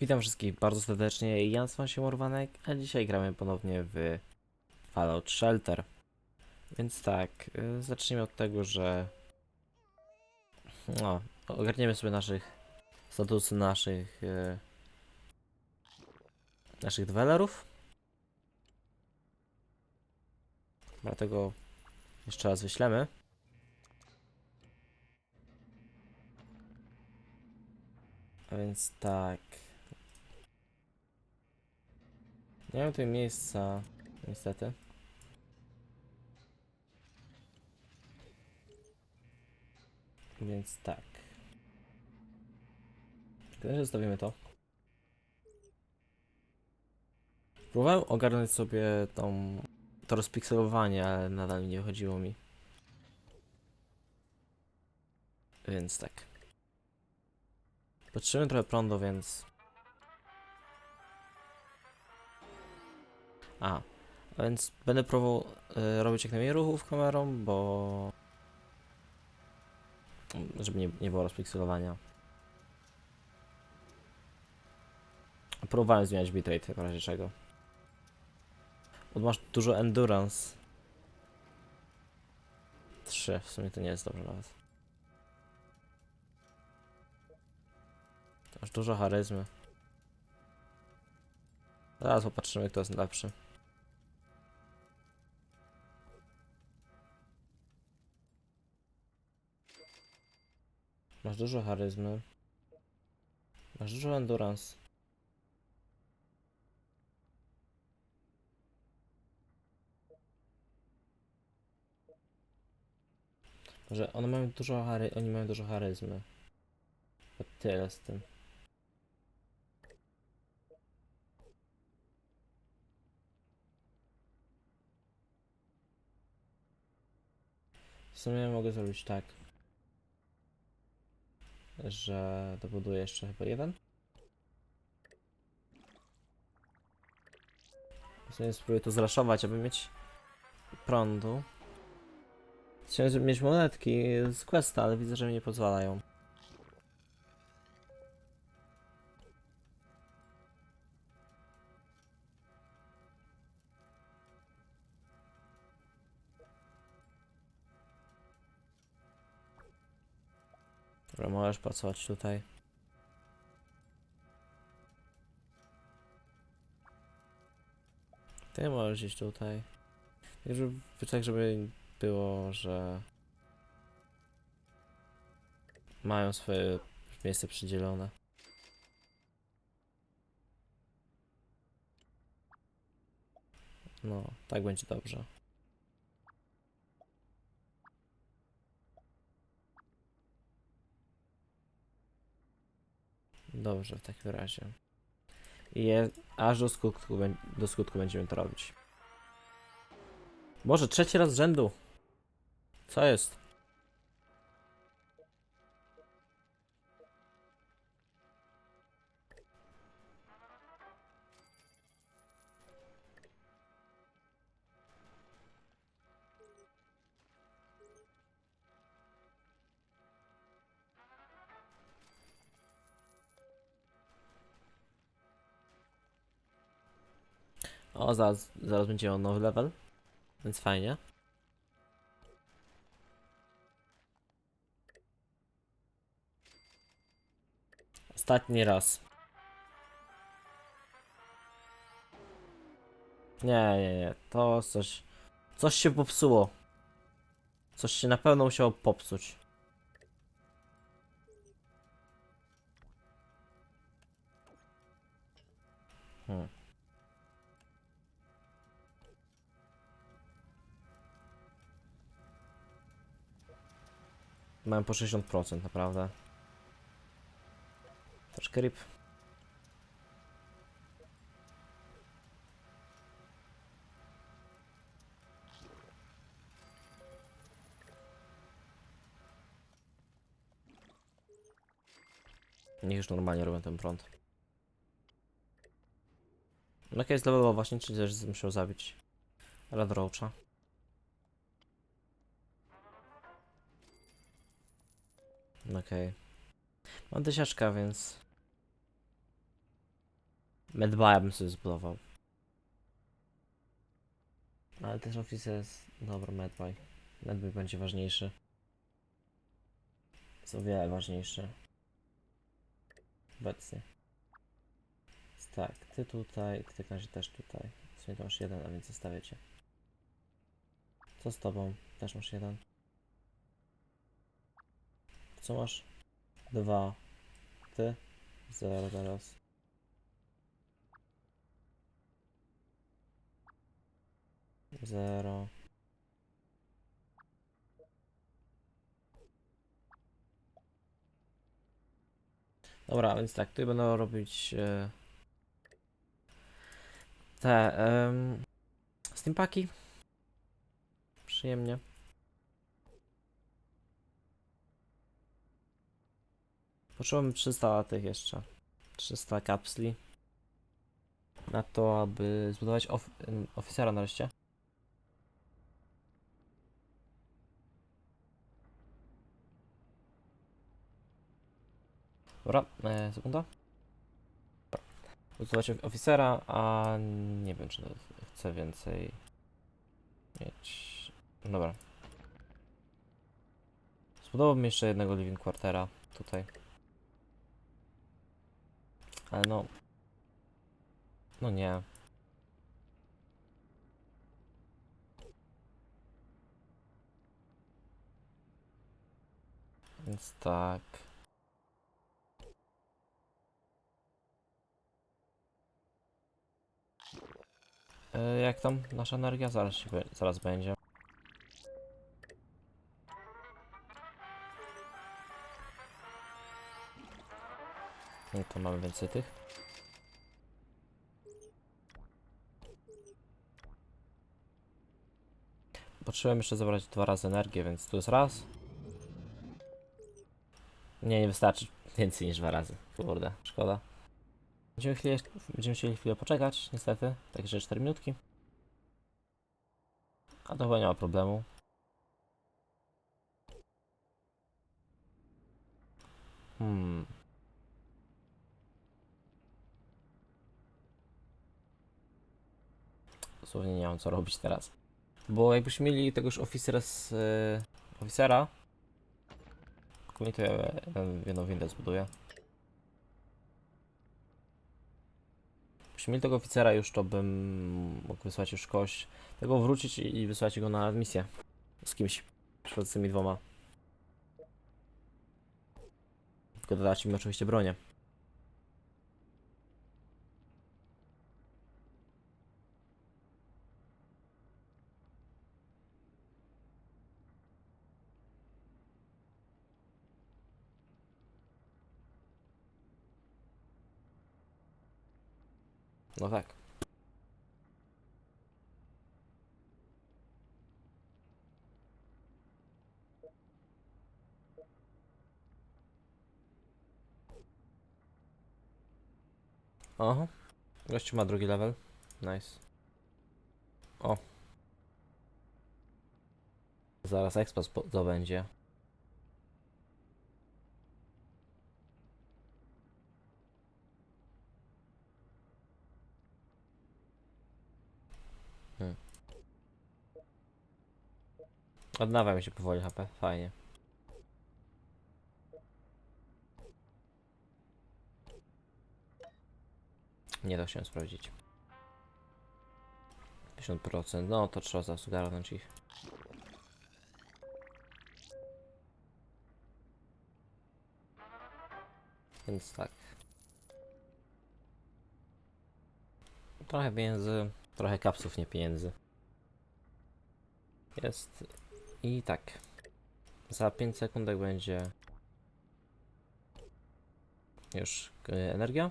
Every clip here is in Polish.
Witam wszystkich bardzo serdecznie, ja nazywam się Morwanek, a dzisiaj gramy ponownie w Fallout Shelter. Więc tak, y, zacznijmy od tego, że no, ogarniemy sobie naszych statusy naszych y, naszych deweloperów. Dlatego jeszcze raz wyślemy. A więc tak. Nie mam tutaj miejsca, niestety. Więc tak. Teraz zostawimy to. Próbowałem ogarnąć sobie tą, to rozpikselowanie, ale nadal nie chodziło mi. Więc tak. Potrzebujemy trochę prądu, więc A, więc będę próbował y, robić jak najmniej ruchów kamerą, bo... żeby nie, nie było rozpikselowania. Próbowałem zmieniać bitrate w razie czego. Bo masz dużo endurance. 3, w sumie to nie jest dobrze nawet. Masz dużo charyzmy. Zaraz popatrzymy kto jest lepszy. Masz dużo charyzmy. Masz dużo endurance. Że one mają dużo chary, oni mają dużo charyzmy. To tyle z tym. W sumie mogę zrobić tak, że dobuduję jeszcze chyba jeden. W sumie spróbuję to zraszować, aby mieć prądu. Chciałem mieć monetki z questa, ale widzę, że mi nie pozwalają. Dobra, możesz pracować tutaj. Ty możesz iść tutaj. Tak żeby, tak, żeby było, że mają swoje miejsce przydzielone. No, tak będzie dobrze. Dobrze, w takim razie. I je, aż do skutku, do skutku będziemy to robić. Boże, trzeci raz z rzędu. Co jest? O, zaraz, zaraz będzie on nowy level. Więc fajnie. Ostatni raz. Nie, nie, nie. To coś. Coś się popsuło. Coś się na pewno musiało popsuć. Mam po 60% naprawdę. Troszkę rip. Niech już normalnie robią ten prąd. Jaka jest levelowa właśnie, czy też musiał zabić Red Roacha. Okej. Mam tysiaczka, więc... Medbaya bym sobie zbudował. Ale też Office jest... Dobra, Medbay. Medbay będzie ważniejszy. Jest o wiele ważniejszy. Obecnie. Tak, ty tutaj, ty razie też tutaj. W sumie to masz jeden, a więc zostawię cię. Co z tobą? Też masz jeden. Co masz? Dwa. Ty? Zero teraz. Zero. Dobra, więc tak, tutaj będę robić e, te um, steampaki. Przyjemnie. Potrzebujemy 300 tych jeszcze. 300 kapsli. Na to, aby zbudować of oficera nareszcie. Dobra, e, sekunda. Zbudować of- oficera, a nie wiem, czy chcę więcej mieć. Dobra. Zbudowałbym jeszcze jednego living quartera tutaj. Ale no. No nie. Więc tak. E, Jak tam nasza energia? Zaraz, się, zaraz będzie. No to mamy więcej tych. Potrzebujemy jeszcze zabrać dwa razy energię, więc tu jest raz. Nie, nie wystarczy więcej niż dwa razy. Kurde, szkoda. Będziemy, chwilę, będziemy chcieli chwilę poczekać, niestety. Także 4 minutki. A to chyba nie ma problemu. Hmm. Dosłownie nie mam co robić teraz. Bo jakbyśmy mieli tegoż oficera z... Yy, oficera... Ogólnie to ja e, jedną windę zbuduję. Jakbyśmy mieli tego oficera już, to bym mógł wysłać już kogoś, tego wrócić i wysłać go na misję. Z kimś. Przed tymi dwoma. Tylko dodać im oczywiście bronię. No tak. Aha. Gościu ma drugi level. Nice. O. Zaraz expo zdobędzie. Odnawia mi się powoli HP. Fajnie. Nie to chciałem sprawdzić. 50%. No to trzeba zaraz ogarnąć ich. Więc tak. Trochę pieniędzy, trochę kapsów, nie pieniędzy. Jest. I tak. Za 5 sekundek będzie już e, energia.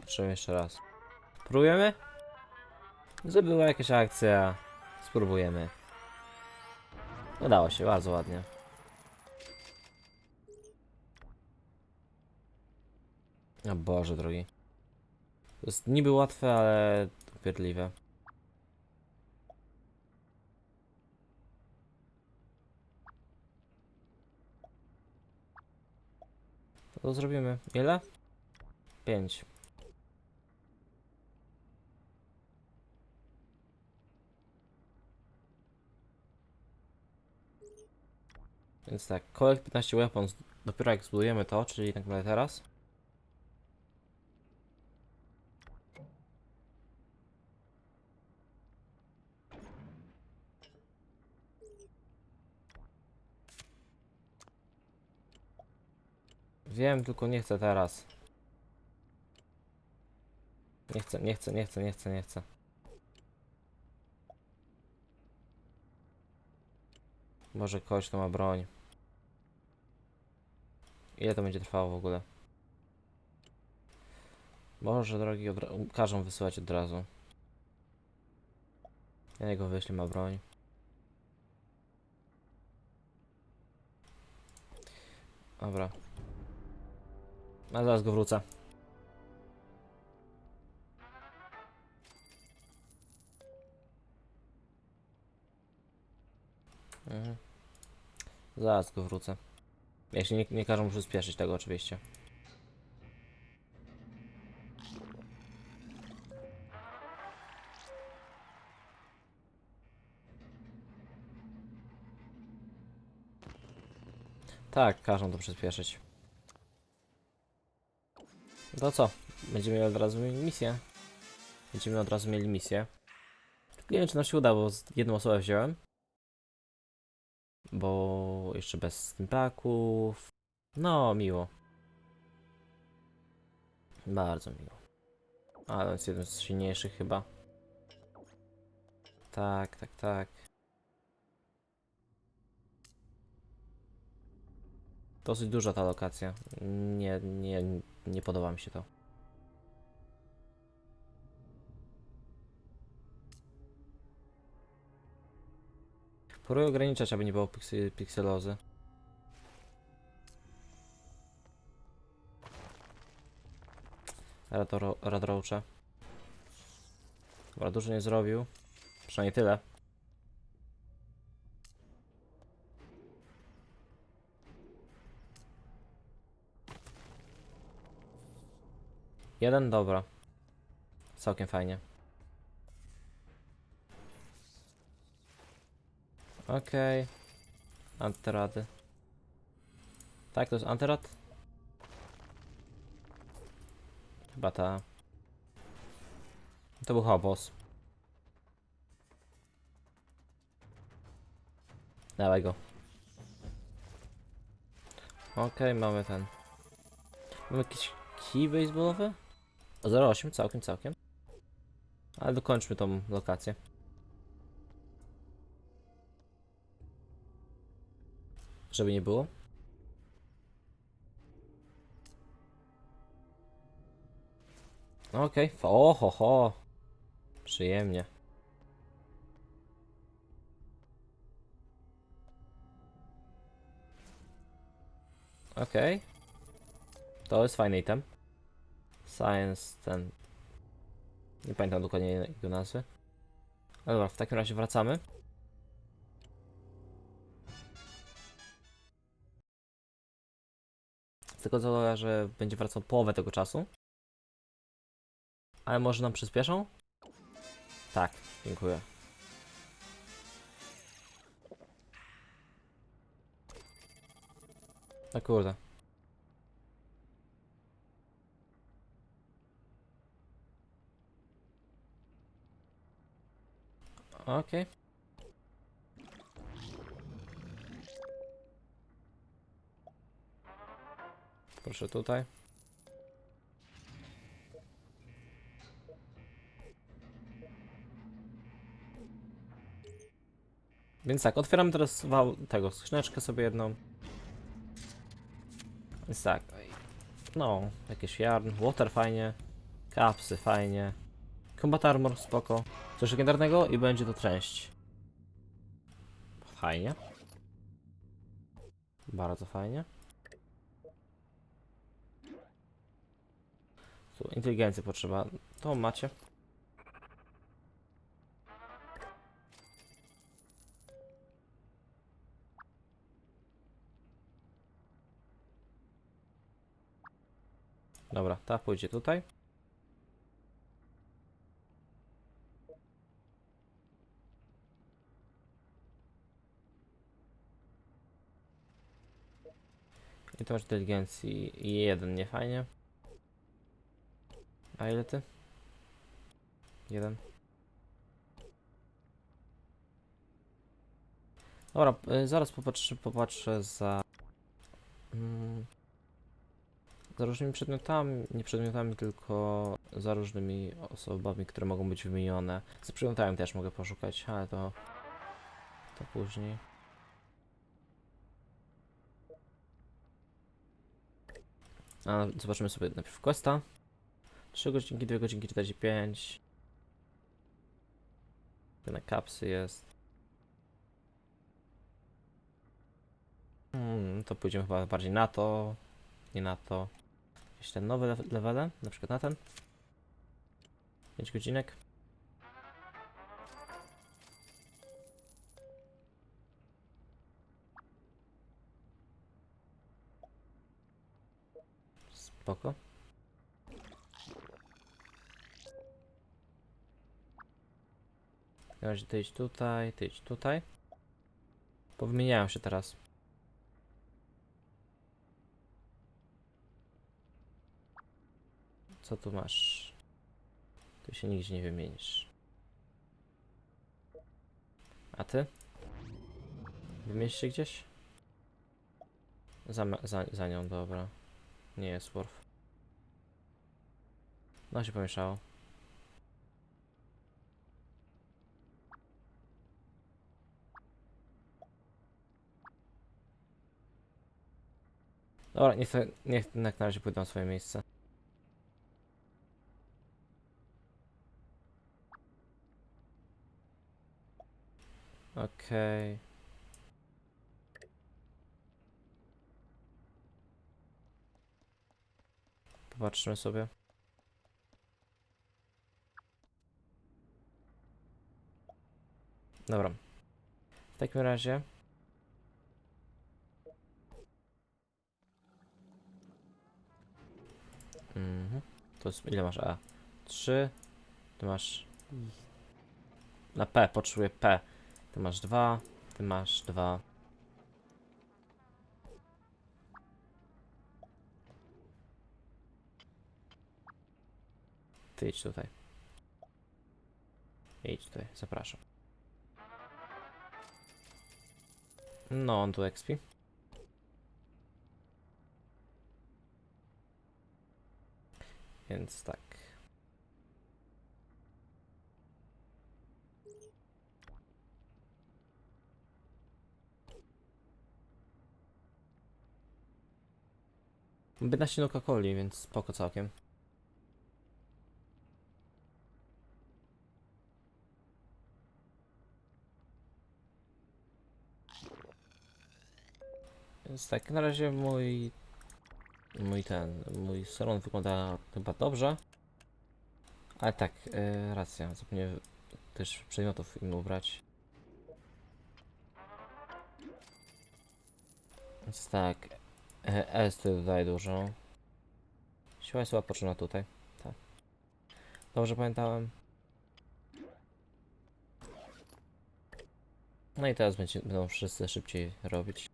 Potrzebujemy jeszcze raz. Próbujemy? Żeby była jakaś akcja. Spróbujemy. Udało się, bardzo ładnie. O Boże drogi. To jest niby łatwe, ale upierdliwe. to zrobimy. Ile? 5. Więc tak, Collect 15 weapons, dopiero jak zbudujemy to, czyli tak naprawdę teraz. Wiem, tylko nie chcę teraz. Nie chcę, nie chcę, nie chcę, nie chcę, nie chcę. Może ktoś to ma broń. Ile to będzie trwało w ogóle? Może drogi od... każą wysyłać od razu. Ja jego wyślę, ma broń. Dobra. A zaraz go wrócę. Mhm. Zaraz go wrócę. Jeśli nie, nie każą przyspieszyć tego oczywiście. Tak, każą to przyspieszyć. To co? Będziemy od razu mieli misję. Będziemy od razu mieli misję. Nie wiem, czy nam się uda, bo jedną osobę wziąłem. Bo jeszcze bez steampaków. No, miło. Bardzo miło. Ale jest jednym z silniejszych chyba. Tak, tak, tak. Dosyć duża ta lokacja. Nie, nie, nie podoba mi się to. Próbuję ograniczać, aby nie było pikselozy. Radro- Radroacha. Dobra, dużo nie zrobił. Przynajmniej tyle. Jeden, dobra. Całkiem fajnie. Okej. Antyrady. Tak, to jest antyrad? Chyba ta. To był boss. Dawaj go. Okej, mamy ten. Mamy jakiś kij baseballowy? O 0,8, całkiem, całkiem. Ale dokończmy tą lokację. Żeby nie było. Okej, okay. oho, ho. Przyjemnie. Okej. To jest fajny item. Science ten. Nie pamiętam dokładnie jego nazwy. Ale Dobra, w takim razie wracamy. Z tego co że będzie wracał połowę tego czasu. Ale może nam przyspieszą? Tak, dziękuję. O kurde. Okej. Proszę tutaj. Więc tak, otwieramy teraz wał tego, skrzyneczkę sobie jedną. Więc tak. No, jakieś yarn, water fajnie. Kapsy fajnie. Combat armor spoko. Coś legendarnego i będzie to część. Fajnie. Bardzo fajnie. Tu inteligencji potrzeba. To macie. Dobra, ta pójdzie tutaj. I to masz inteligencji i jeden, nie fajnie. A ile ty? Jeden. Dobra, y, zaraz popatrzę, popatrzę za... Mm, za różnymi przedmiotami, nie przedmiotami, tylko za różnymi osobami, które mogą być wymienione. Z przedmiotami też mogę poszukać, ale to... to później. A, zobaczymy sobie najpierw questa. 3 godzinki, 2 godzinki 45. Tu Na kapsy jest. Hmm, to pójdziemy chyba bardziej na to. Nie na to. Jakieś te nowe levele, na przykład na ten. 5 godzinek. Spoko. Razie ty idź tutaj, ty idź tutaj. Powymieniają się teraz. Co tu masz? Tu się nigdzie nie wymienisz. A ty? Wymienisz się gdzieś? Za, za, za nią, dobra. Nie jest Worf. No się pomieszało. Dobra, niech, te- niech na razie pójdą na swoje miejsce. Okej. Popatrzmy sobie. Dobra. W takim razie. Mhm. To jest, ile masz A? 3. Ty masz. Na P, potrzebuję P. Ty masz 2. Ty masz 2. Ty idź tutaj. Idź tutaj, zapraszam. No, on tu expi. Więc tak. Mam 15 Coca-Coli, więc spoko całkiem. Więc tak, na razie mój mój ten, mój salon wygląda chyba dobrze. Ale tak, e, racja, zapomniałem też przedmiotów im ubrać. Więc tak, e, S tutaj dodaję dużo. Siła jest chyba potrzebna tutaj. Tak. Dobrze pamiętałem. No i teraz będzie, będą wszyscy szybciej robić.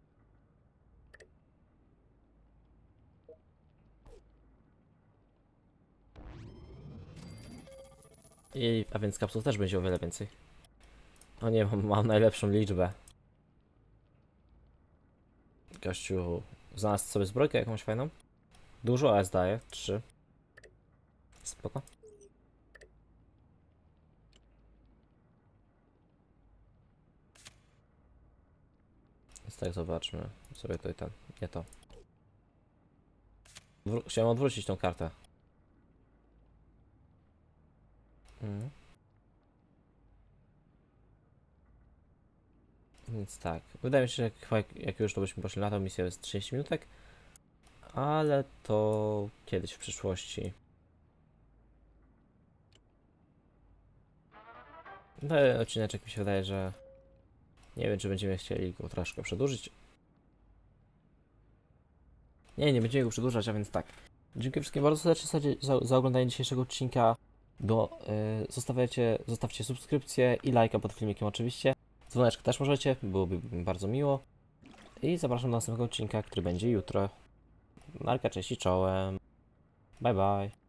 I, a więc kapsuł też będzie o wiele więcej. O nie, mam, mam najlepszą liczbę. Gościu znalazł sobie zbrojkę jakąś fajną. Dużo AS daje, 3. Spoko. Więc tak, zobaczmy sobie tutaj ten, nie to. Chciałem odwrócić tą kartę. Mhm. Więc tak, wydaje mi się, że chyba jak, już to byśmy poszli na tą misję jest 30 minutek, ale to kiedyś w przyszłości. Ten odcineczek mi się wydaje, że nie wiem, czy będziemy chcieli go troszkę przedłużyć. Nie, nie będziemy go przedłużać, a więc tak. Dziękuję wszystkim bardzo serdecznie za, za oglądanie dzisiejszego odcinka. Do, y, zostawiajcie, zostawcie subskrypcję i lajka pod filmikiem oczywiście. Dzwoneczkę też możecie, byłoby mi bardzo miło. I zapraszam do następnego odcinka, który będzie jutro. Narka, cześć i czołem. Bye bye.